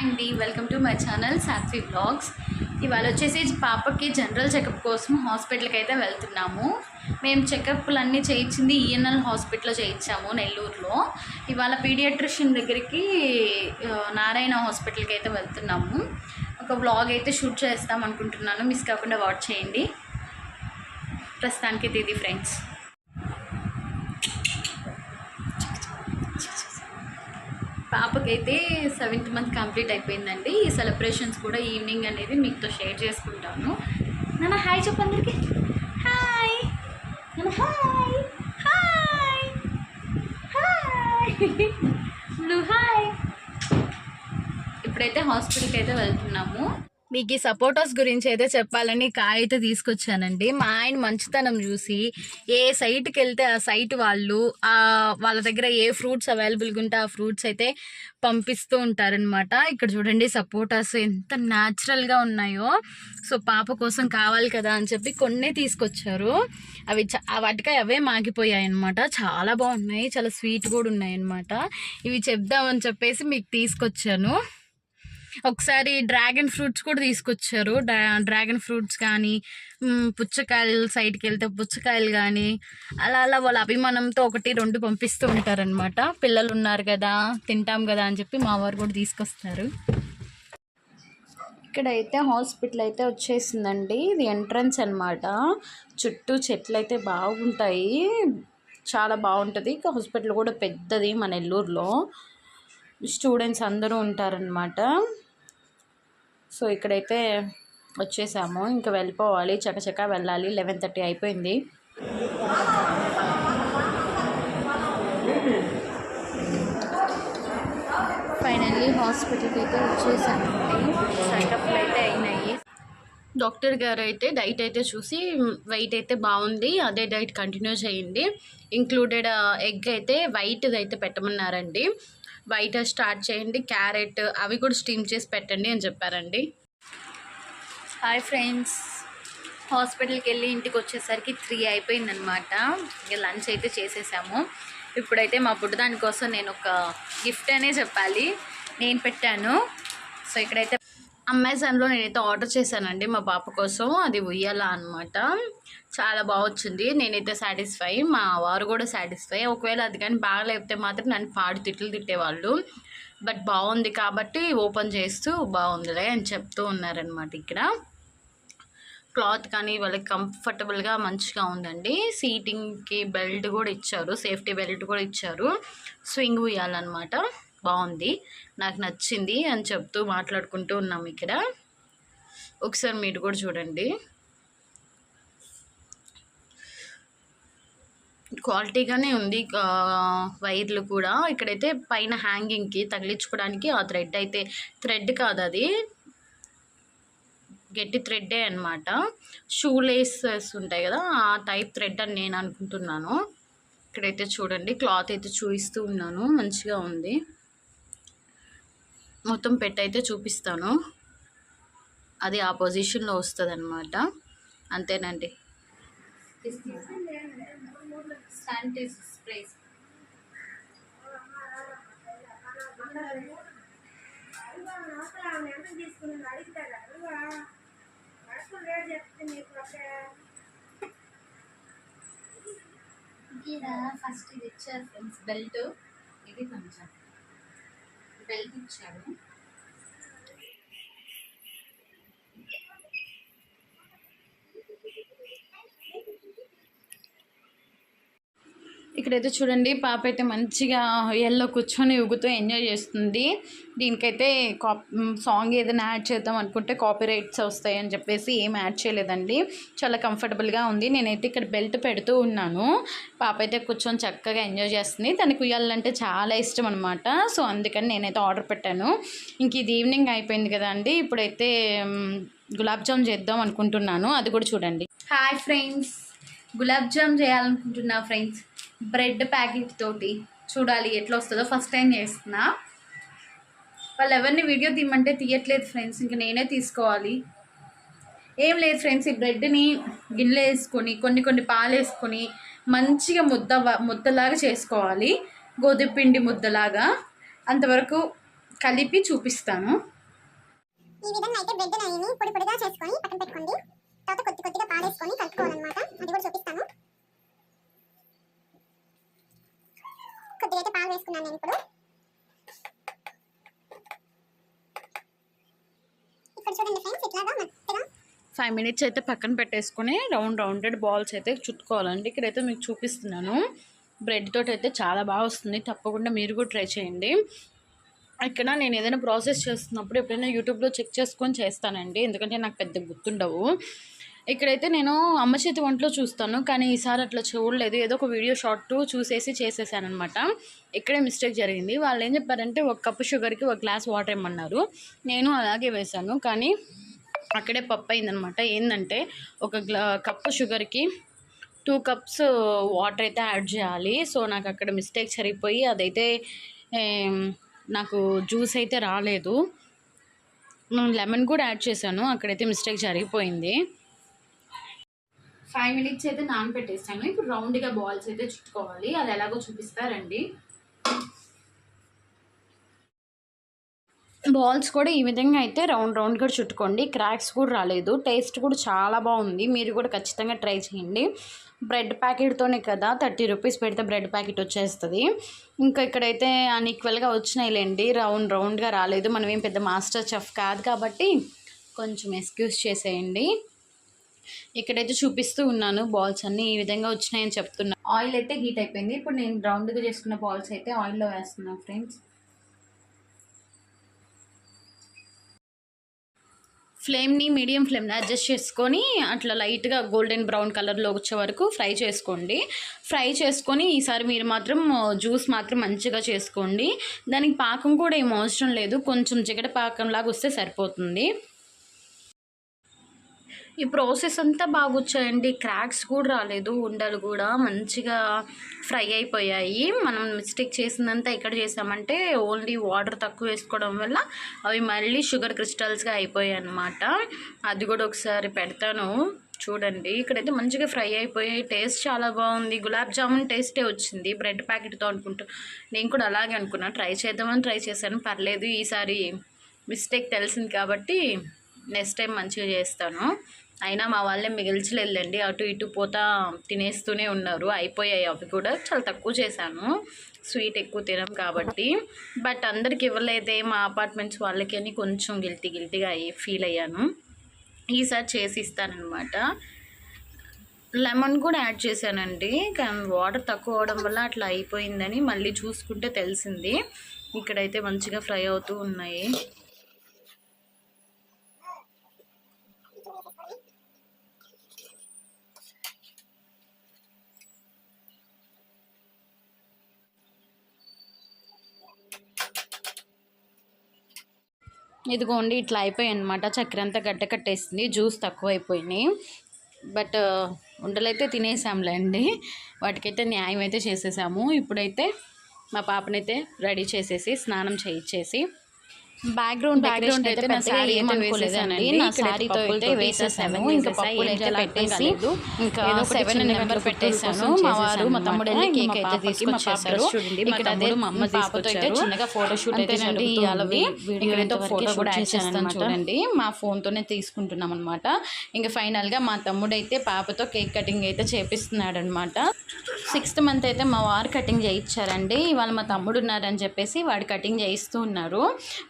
అండి welcome to my channel Saathvi blogs ఇవాళ వచ్చేసి పాపకి జనరల్ చెకప్ కోసం హాస్పిటల్కి అయితే వెళ్తున్నాము. మేము చెకప్లు అన్నీ చేయించింది ఈఎన్ఎల్ హాస్పిటల్లో చేయించాము నెల్లూరులో. ఇవాళ పీడియాట్రిషియన్ దగ్గరికి నారాయణ హాస్పిటల్కి అయితే వెళ్తున్నాము. ఒక బ్లాగ్ అయితే షూట్ చేస్తాం అనుకుంటున్నాను. మిస్ కాకుండా వాచ్ చేయండి. ప్రస్తుతానికి ఇది ఫ్రెండ్స్ పాపకైతే సెవెంత్ మంత్ కంప్లీట్ అయిపోయిందండి. ఈ సెలబ్రేషన్స్ కూడా ఈవినింగ్ అనేది మీతో షేర్ చేసుకుంటాను. నాన్న హాయ్ చెప్పందరికి హాయ్. నాన్న hi. Hi. Hi. Blue hi. ఇప్పుడైతే హాస్పిటల్కి అయితే వెళ్తున్నాము. మీకు ఈ సపోర్టర్స్ గురించి అయితే చెప్పాలని కాయ అయితే తీసుకొచ్చానండి. మా ఆయన మంచితనం చూసి ఏ సైట్కి వెళ్తే ఆ సైట్ వాళ్ళు వాళ్ళ దగ్గర ఏ ఫ్రూట్స్ అవైలబుల్గా ఉంటే ఆ ఫ్రూట్స్ అయితే పంపిస్తూ ఉంటారనమాట ఇక్కడ చూడండి సపోటాస్ ఎంత న్యాచురల్గా ఉన్నాయో. సో పాప కోసం కావాలి కదా అని చెప్పి కొన్నే తీసుకొచ్చారు. అవి చ- వాటికి అవే మాగిపోయాయి అనమాట చాలా బాగున్నాయి చాలా స్వీట్ కూడా ఉన్నాయి అనమాట ఇవి చెప్దామని చెప్పేసి మీకు తీసుకొచ్చాను. ఒకసారి డ్రాగన్ ఫ్రూట్స్ కూడా తీసుకొచ్చారు. డ్రా- డ్రాగన్ ఫ్రూట్స్ కానీ పుచ్చకాయలు సైడ్కి వెళ్తే పుచ్చకాయలు కానీ అలా అలా వాళ్ళ అభిమానంతో ఒకటి రెండు పంపిస్తూ ఉంటారనమాట పిల్లలు ఉన్నారు కదా తింటాం కదా అని చెప్పి మా వారు కూడా తీసుకొస్తారు. ఇక్కడైతే హాస్పిటల్ అయితే వచ్చేసిందండి. ఇది ఎంట్రన్స్ అన్నమాట. చుట్టూ చెట్లు అయితే బాగుంటాయి. చాలా బాగుంటుంది. హాస్పిటల్ కూడా పెద్దది మన నెల్లూరులో. స్టూడెంట్స్ అందరూ ఉంటారనమాట సో ఇక్కడైతే వచ్చేసాము. ఇంకా వెళ్ళిపోవాలి. చకచకా వెళ్ళాలి. లెవెన్ థర్టీ అయిపోయింది. ఫైనల్లీ హాస్పిటల్కి అయితే వచ్చేసామండి చెకప్లు అయితే అయినాయి. డాక్టర్ గారు అయితే డైట్ అయితే చూసి వెయిట్ అయితే బాగుంది. అదే డైట్ కంటిన్యూ చేయండి. ఇంక్లూడెడ్ ఎగ్ అయితే వైట్ది అయితే పెట్టమన్నారండి. వైట్ స్టార్ట్ చేయండి. క్యారెట్ అవి కూడా స్టీమ్ చేసి పెట్టండి అని చెప్పారండి. Hi friends. హాస్పిటల్కి వెళ్ళి ఇంటికి వచ్చేసరికి త్రీ అయిపోయిందనమాట ఇక లంచ్ అయితే చేసేసాము. ఇప్పుడైతే మా ఫుడ్ దానికోసం నేను ఒక గిఫ్ట్ అనే చెప్పాలి. నేను పెట్టాను. సో ఇక్కడైతే అమెజాన్లో నేనైతే ఆర్డర్ చేశానండి మా పాప కోసం. అది ఉయ్యాల అనమాట చాలా బాగా వచ్చింది నేనైతే సాటిస్ఫై. మా వారు కూడా సాటిస్ఫై. ఒకవేళ అది కానీ బాగలేకపోతే మాత్రం నన్ను పాడు తిట్లు తిట్టేవాళ్ళు. బట్ బాగుంది కాబట్టి ఓపెన్ చేస్తూ బాగుందిలే అని చెప్తూ ఉన్నారనమాట ఇక్కడ. క్లాత్ కానీ వాళ్ళకి కంఫర్టబుల్గా మంచిగా ఉందండి. సీటింగ్కి బెల్ట్ కూడా ఇచ్చారు. సేఫ్టీ బెల్ట్ కూడా ఇచ్చారు. స్వింగ్ ఉయ్యాలన్నమాట. బాగుంది. నాకు నచ్చింది అని చెప్తూ మాట్లాడుకుంటూ ఉన్నాం ఇక్కడ. ఒకసారి మీరు కూడా చూడండి. క్వాలిటీగానే ఉంది. వైర్లు కూడా. ఇక్కడైతే పైన హ్యాంగింగ్కి తగిలించుకోవడానికి ఆ థ్రెడ్ అయితే థ్రెడ్ కాదు అది. గట్టి థ్రెడ్డే అనమాట షూ లేసెస్ ఉంటాయి కదా ఆ టైప్ థ్రెడ్ అని నేను అనుకుంటున్నాను. ఇక్కడైతే చూడండి. క్లాత్ అయితే చూపిస్తూ ఉన్నాను. మంచిగా ఉంది. మొత్తం పెట్టయితే చూపిస్తాను. అది ఆ పొజిషన్లో వస్తుంది అనమాట అంతేనండి ఫస్ట్ ఇది ఇచ్చారు ఫ్రెండ్స్ బెల్ట్ ఇది కొంచెం. బెల్ట్ ఇచ్చారు ఇక్కడైతే చూడండి పాప అయితే మంచిగా ఎల్లో కూర్చొని ఊగుతూ ఎంజాయ్ చేస్తుంది. దీనికైతే కాప్ సాంగ్ ఏదైనా యాడ్ చేద్దాం అనుకుంటే కాపీ రైట్స్ వస్తాయని చెప్పేసి ఏం యాడ్ చేయలేదండి. చాలా కంఫర్టబుల్గా ఉంది. నేనైతే ఇక్కడ బెల్ట్ పెడుతూ ఉన్నాను. పాప అయితే కూర్చొని చక్కగా ఎంజాయ్ చేస్తుంది. తనకు ఉయ్యాలంటే చాలా ఇష్టం అనమాట సో అందుకని నేనైతే ఆర్డర్ పెట్టాను. ఇంక ఇది ఈవినింగ్ అయిపోయింది కదా అండి. ఇప్పుడైతే గులాబ్ జామ్ చేద్దాం అనుకుంటున్నాను. అది కూడా చూడండి. Hi friends. గులాబ్ జామ్ చేయాలనుకుంటున్నా ఫ్రెండ్స్. బ్రెడ్ ప్యాకెట్ తోటి చూడాలి ఎట్లా వస్తుందో. ఫస్ట్ టైం చేస్తున్నా. వాళ్ళు ఎవరిని వీడియో తీయమంటే తీయట్లేదు ఫ్రెండ్స్ ఇంక నేనే తీసుకోవాలి. ఏం లేదు ఫ్రెండ్స్ ఈ బ్రెడ్ని గిన్నెలో వేసుకొని కొన్ని కొన్ని పాలు వేసుకొని మంచిగా ముద్ద ముద్దలాగా చేసుకోవాలి. గోధుమ పిండి ముద్దలాగా. అంతవరకు కలిపి చూపిస్తాను. ఈ విధంగా అయితే బ్రెడ్ పొడి పొడిగా చేసుకొని పక్కన పెట్టుకోండి. తర్వాత కొద్ది కొద్దిగా పాలేసుకొని కలుపుకోవాలన్నమాట. అది కూడా చూపిస్తాను వేసుకున్నాను నేను ఇప్పుడు. ఇక్కడ చూడండి ఫ్రెండ్స్ ఇట్లాగా మెత్తగా ఫైవ్ మినిట్స్ అయితే పక్కన పెట్టేసుకొని రౌండ్ రౌండెడ్ బాల్స్ అయితే చుట్టుకోవాలండి. ఇక్కడైతే మీకు చూపిస్తున్నాను. బ్రెడ్ తోటి అయితే చాలా బాగా వస్తుంది. తప్పకుండా మీరు కూడా ట్రై చేయండి. ఇక్కడ నేను ఏదైనా ప్రాసెస్ చేస్తున్నప్పుడు ఎప్పుడైనా యూట్యూబ్లో చెక్ చేసుకొని చేస్తానండి. ఎందుకంటే నాకు పెద్ద గుర్తుండవు. ఇక్కడైతే నేను అమ్మ చేతి వంటలో చూస్తాను కానీ ఈసారి అట్లా చూడలేదు. ఏదో ఒక వీడియో షార్ట్ చూసేసి చేసేసాను అనమాట ఇక్కడే మిస్టేక్ జరిగింది. వాళ్ళు ఏం చెప్పారంటే ఒక కప్పు షుగర్కి ఒక గ్లాస్ వాటర్ ఇమ్మన్నారు. నేను అలాగే వేశాను కానీ అక్కడే పప్పు అయిందనమాట ఏంటంటే ఒక గ్లా కప్పు షుగర్కి టూ కప్స్ వాటర్ అయితే యాడ్ చేయాలి. సో నాకు అక్కడ మిస్టేక్ జరిగిపోయి అదైతే నాకు జ్యూస్ అయితే రాలేదు. లెమన్ కూడా యాడ్ చేశాను. అక్కడైతే మిస్టేక్ జరిగిపోయింది. ఫైవ్ మినిట్స్ అయితే నానబెట్టేసాను ఇప్పుడు రౌండ్గా బాల్స్ అయితే చుట్టుకోవాలి. అది ఎలాగో చూపిస్తారండి. బాల్స్ కూడా ఈ విధంగా అయితే రౌండ్ రౌండ్గా చుట్టుకోండి. క్రాక్స్ కూడా రాలేదు. టేస్ట్ కూడా చాలా బాగుంది. మీరు కూడా ఖచ్చితంగా ట్రై చేయండి. బ్రెడ్ ప్యాకెట్తోనే కదా థర్టీ రూపీస్ పెడితే బ్రెడ్ ప్యాకెట్ వచ్చేస్తుంది. ఇంకా ఇక్కడైతే అన్ఈక్వల్గా వచ్చినాయిలేండి. రౌండ్ రౌండ్గా రాలేదు. మనం ఏం పెద్ద మాస్టర్ చెఫ్ కాదు కాబట్టి కొంచెం ఎక్స్క్యూజ్ చేసేయండి. ఇక్కడైతే చూపిస్తూ ఉన్నాను బాల్స్ అన్నీ ఈ విధంగా వచ్చినాయని చెప్తున్నా. ఆయిల్ అయితే హీట్ అయిపోయింది. ఇప్పుడు నేను రౌండ్గా చేసుకున్న బాల్స్ అయితే ఆయిల్లో వేస్తున్నాను ఫ్రెండ్స్ ఫ్లేమ్ని మీడియం ఫ్లేమ్ని అడ్జస్ట్ చేసుకొని అట్లా లైట్గా గోల్డెన్ బ్రౌన్ కలర్లో వచ్చే వరకు ఫ్రై చేసుకోండి. ఫ్రై చేసుకొని ఈసారి మీరు మాత్రం జ్యూస్ మాత్రం మంచిగా చేసుకోండి. దానికి పాకం కూడా ఏం అవసరం లేదు. కొంచెం జిగట పాకంలాగా వస్తే సరిపోతుంది. ఈ ప్రాసెస్ అంతా బాగా వచ్చాయండి క్రాక్స్ కూడా రాలేదు ఉండలు కూడా మంచిగా ఫ్రై అయిపోయాయి. మనం మిస్టేక్ చేసిందంతా ఎక్కడ చేసామంటే ఓన్లీ వాటర్ తక్కువ వేసుకోవడం వల్ల అవి మళ్ళీ షుగర్ క్రిస్టల్స్గా అయిపోయాయి అన్నమాట అది కూడా ఒకసారి పెడతాను. చూడండి ఇక్కడైతే మంచిగా ఫ్రై అయిపోయాయి. టేస్ట్ చాలా బాగుంది. గులాబ్ జామున్ టేస్టే వచ్చింది. బ్రెడ్ ప్యాకెట్తో అనుకుంటూ. నేను కూడా అలాగే అనుకున్నాను ట్రై చేద్దామని ట్రై చేశాను. పర్లేదు ఈసారి మిస్టేక్ తెలిసింది కాబట్టి నెక్స్ట్ టైం మంచిగా చేస్తాను. అయినా మా వాళ్ళే మిగిల్చలేదండి అటు ఇటు పోతా తినేస్తూనే ఉన్నారు. అయిపోయాయి అవి కూడా. చాలా తక్కువ చేశాను. స్వీట్ ఎక్కువ తినం కాబట్టి. బట్ అందరికి ఇవ్వలేదే మా అపార్ట్మెంట్స్ వాళ్ళకి అని కొంచెం గిల్టీ గిల్టీగా అయ్యి ఫీల్ అయ్యాను. ఈసారి చేసి ఇస్తానమాట లెమన్ కూడా యాడ్ చేశానండి. కానీ వాటర్ తక్కువ అవడం వల్ల అట్లా అయిపోయిందని మళ్ళీ చూసుకుంటే తెలిసింది. ఇక్కడైతే మంచిగా ఫ్రై అవుతూ ఉన్నాయి. ఇదిగోండి ఇట్లా అయిపోయాయి అనమాట చక్కెర అంతా గడ్డ కట్టేసింది జ్యూస్ తక్కువ అయిపోయినాయి బట్ ఉండలైతే తినేసాంలేండి వాటికైతే న్యాయం అయితే చేసేసాము. ఇప్పుడైతే మా పాపనైతే రెడీ చేసేసి స్నానం చేయించేసి బ్యాక్గ్రౌండ్ బ్యాక్గ్రౌండ్ అయితే నా శారీ అయితే వేసేసానండి నా శారీతో అయితే వేసేసాను. ఇంకా పప్పులు అయితే పెట్టేసి ఇంకా సెవెన్ నెంబర్ పెట్టేసాను. మా వారు మా తమ్ముడు వెళ్ళి కేక్ అయితే తీసుకొచ్చేసారు. ఇక్కడ అదే మా అమ్మ పాపతో అయితే చిన్నగా ఫోటో షూట్ అయితే జరుగుతుంది వీడియో ఫోటో కూడా యాడ్ చేస్తాను చూడండి. మా ఫోన్తోనే తీసుకుంటున్నాం అనమాట ఇంకా ఫైనల్గా మా తమ్ముడు అయితే పాపతో కేక్ కటింగ్ అయితే చేపిస్తున్నాడు అనమాట సిక్స్త్ మంత్ అయితే మా వారు కటింగ్ చేయించారండి. ఇవాళ మా తమ్ముడు ఉన్నారని చెప్పేసి వాడు కటింగ్ చేయిస్తూ ఉన్నారు.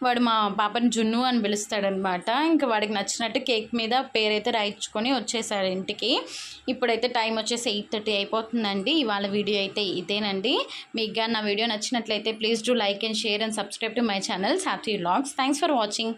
వాడు మా పాపని జున్ను అని పిలుస్తాడనమాట ఇంకా వాడికి నచ్చినట్టు కేక్ మీద పేరైతే రాయించుకొని వచ్చేసారు ఇంటికి. ఇప్పుడైతే టైం వచ్చేసి ఎయిట్ థర్టీ అయిపోతుందండి. ఇవాళ వీడియో అయితే ఇదేనండి. మీకు కానీ నా వీడియో నచ్చినట్లయితే please do like and share and subscribe to my channel U vlogs. Thanks for watching.